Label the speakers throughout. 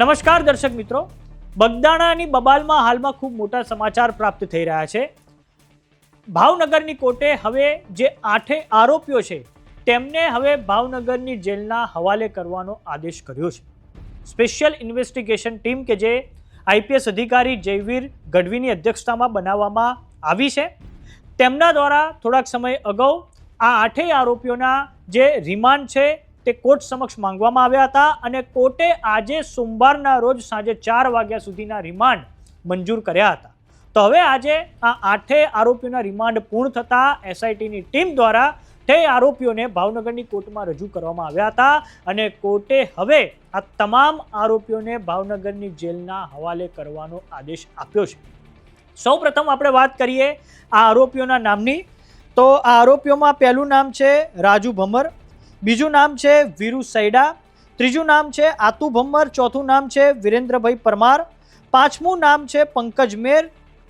Speaker 1: નમસ્કાર દર્શક મિત્રો. બગદાણાની બબાલમાં હાલમાં ખૂબ મોટા સમાચાર પ્રાપ્ત થઈ રહ્યા છે. ભાવનગરની કોર્ટે હવે જે આઠે આરોપીઓ છે, તેમને હવે ભાવનગરની જેલના હવાલે કરવાનો આદેશ કર્યો છે. સ્પેશિયલ ઇન્વેસ્ટિગેશન ટીમ કે જે આઈપીએસ અધિકારી જયવીર ગઢવીની અધ્યક્ષતામાં બનાવવામાં આવી છે, તેમના દ્વારા થોડાક સમય અગાઉ આ આઠેય આરોપીઓના જે રિમાન્ડ છે તે કોર્ટ સમક્ષ માંગવામાં આવ્યા હતા અને કોર્ટે આજે સોમવારના રોજ સાંજે ચાર વાગ્યા સુધીના રિમાન્ડ મંજૂર કર્યા હતા. તો હવે આજે આ આઠે આરોપીઓના રિમાન્ડ પૂર્ણ થતાં એસઆઈટીની ટીમ દ્વારા તે આરોપીઓને ભાવનગરની કોર્ટમાં રજૂ કરવામાં આવ્યા હતા અને કોર્ટે હવે આ તમામ આરોપીઓને ભાવનગરની જેલના હવાલે કરવાનો આદેશ આપ્યો છે. સૌપ્રથમ આપણે વાત કરીએ આ આરોપીઓના નામની. તો આ આરોપીઓમાં પહેલું નામ છે રાજુ ભમર બીજું નામ છે વીરુ સૈડા. ત્રીજું નામ છે આતુ ભમ્મર. ચોથું નામ છે વિરેન્દ્રભાઈ પરમાર. પાંચમું નામ છે પંકજ મેર.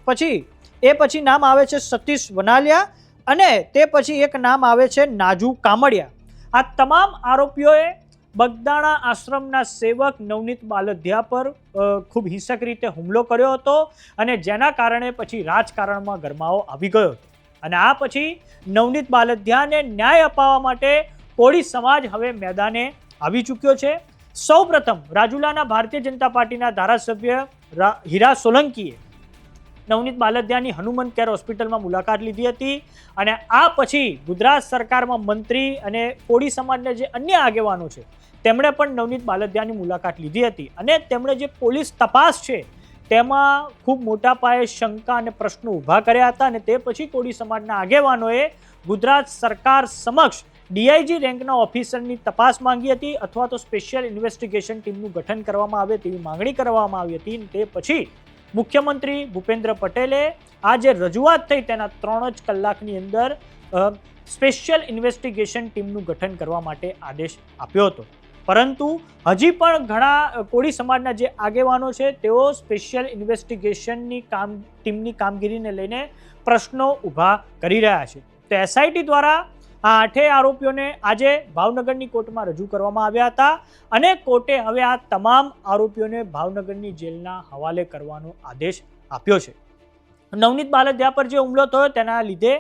Speaker 1: પછી એ પછી નામ આવે છે સતીશ વનાલિયા અને તે પછી એક નામ આવે છે નાજુ કામડિયા. આ તમામ આરોપીઓએ બગદાણા આશ્રમના સેવક નવનીત બાલધ્યા પર ખૂબ હિંસક રીતે હુમલો કર્યો હતો અને જેના કારણે પછી રાજકારણમાં ગરમાવો આવી ગયો હતો. અને આ પછી નવનીત બાલધ્યાને ન્યાય અપાવવા માટે કોળી સમાજ હવે મેદાને આવી ચૂક્યો છે. સૌ પ્રથમ રાજુલાના ભારતીય જનતા પાર્ટીના ધારાસભ્ય હીરા સોલંકીએ નવનીત બાલદિયાની હનુમંત કેર હોસ્પિટલમાં મુલાકાત લીધી હતી અને આ પછી ગુજરાત સરકારમાં મંત્રી અને કોળી સમાજના જે અન્ય આગેવાનો છે, તેમણે પણ નવનીત બાલદિયાની મુલાકાત લીધી હતી અને તેમણે જે પોલીસ તપાસ છે, તેમાં ખૂબ મોટા પાયે શંકા અને પ્રશ્નો ઊભા કર્યા હતા અને તે પછી કોળી સમાજના આગેવાનોએ ગુજરાત સરકાર સમક્ષ ડીઆઈજી રેન્કના ઓફિસરની તપાસ માંગી હતી અથવા તો સ્પેશિયલ ઇન્વેસ્ટિગેશન ટીમનું ગઠન કરવામાં આવે તેવી માંગણી કરવામાં આવી હતી. તે પછી મુખ્યમંત્રી ભૂપેન્દ્ર પટેલે આ જે રજૂઆત થઈ તેના ત્રણ જ કલાકની અંદર સ્પેશિયલ ઇન્વેસ્ટિગેશન ટીમનું ગઠન કરવા માટે આદેશ આપ્યો હતો. પરંતુ હજી પણ ઘણા કોળી સમાજના જે આગેવાનો છે, તેઓ સ્પેશિયલ ઇન્વેસ્ટિગેશનની કામ, ટીમની કામગીરીને લઈને પ્રશ્નો ઊભા કરી રહ્યા છે. તો એસઆઈટી દ્વારા આ આઠેય આરોપીઓને આજે ભાવનગરની કોર્ટમાં રજૂ કરવામાં આવ્યા હતા અને કોર્ટે હવે આ તમામ આરોપીઓને ભાવનગરની જેલના હવાલે કરવાનો આદેશ આપ્યો છે. નવનીત બાલધ્યા પર જે હુમલો થયો તેના લીધે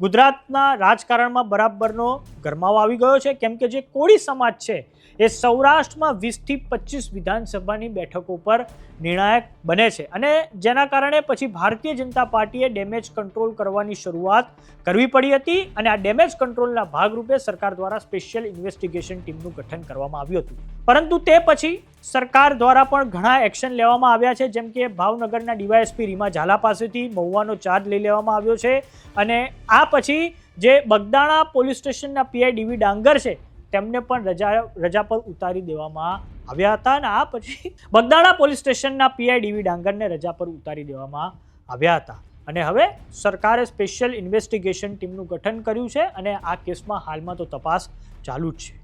Speaker 1: ગુજરાતના રાજકારણમાં બરાબરનો ગરમાવો આવી ગયો છે. કેમ કે જે કોળી સમાજ છે, એ સૌરાષ્ટ્રમાં વીસથી પચીસ વિધાનસભાની બેઠકો પર નિર્ણાયક બને છે. અને જેના કારણે પછી ભારતીય જનતા પાર્ટીએ ડેમેજ કંટ્રોલ કરવાની શરૂઆત કરવી પડી હતી અને આ ડેમેજ કંટ્રોલના ભાગરૂપે સરકાર દ્વારા સ્પેશિયલ ઇન્વેસ્ટિગેશન ટીમનું ગઠન કરવામાં આવ્યું હતું. પરંતુ તે પછી સરકાર દ્વારા પણ ઘણા એક્શન લેવામાં આવ્યા છે. જેમ કે ભાવનગરના ડીવાયએસપી રીમા ઝાલા પાસેથી મહુવાનો ચાર્જ લઈ લેવામાં આવ્યો છે અને આ પછી જે બગદાણા પોલીસ સ્ટેશનના પીઆઈ ડીવી ડાંગર છે, તેમને પણ રજા રજા પર ઉતારી દેવામાં આવ્યા હતા અને આ પછી બગદાણા પોલીસ સ્ટેશનના પીઆઈ ડીવી ડાંગરને રજા પર ઉતારી દેવામાં આવ્યા હતા. અને હવે સરકારે સ્પેશિયલ ઇન્વેસ્ટિગેશન ટીમનું ગઠન કર્યું છે અને આ કેસમાં હાલમાં તો તપાસ ચાલુ જ છે.